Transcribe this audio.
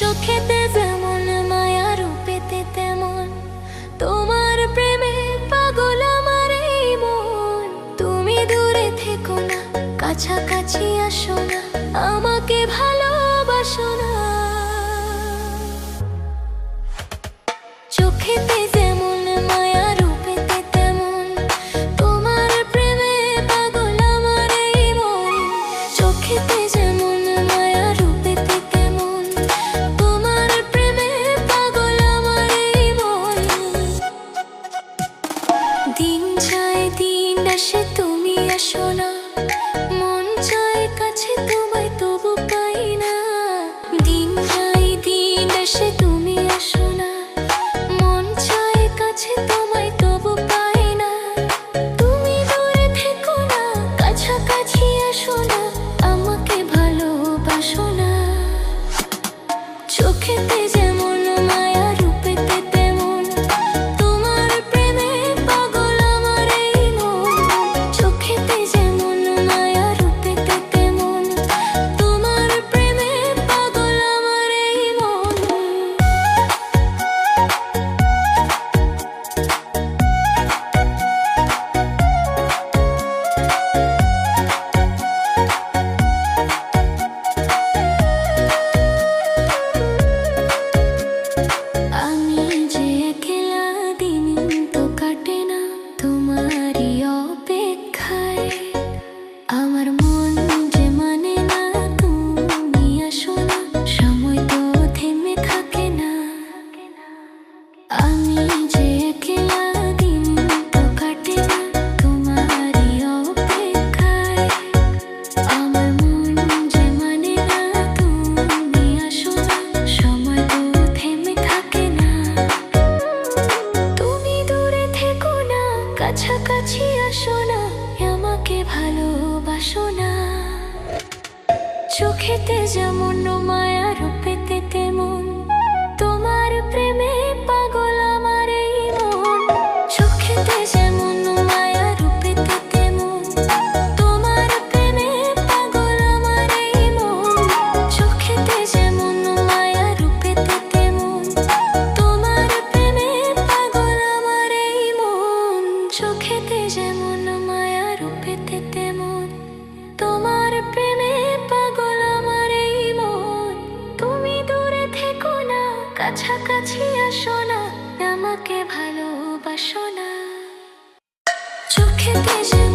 চোখেতে যেমন মায়া রূপেতে তেমন। তোমার প্রেমে পাগল আমার এই মন। তুমি দূরে থেকো না, কাছাকাছি আসো না, আমাকে ভালোবাসো না। আসে তুমি আসো না। মন চায় কাছে তোমায়, তবু পাই না। দিন যাই দিন আসে তুমি আসো না। মন চায় কাছে তোমায়, তবু পাই না। তুমি দূরে থেকো না, কাছাকাছি আসো না। আমাকে ভালোবাসো না। চোখেতে যে যেমন মায় কাছাকাছি আসো না আমাকে ভালোবাসো না। চোখে ভেজে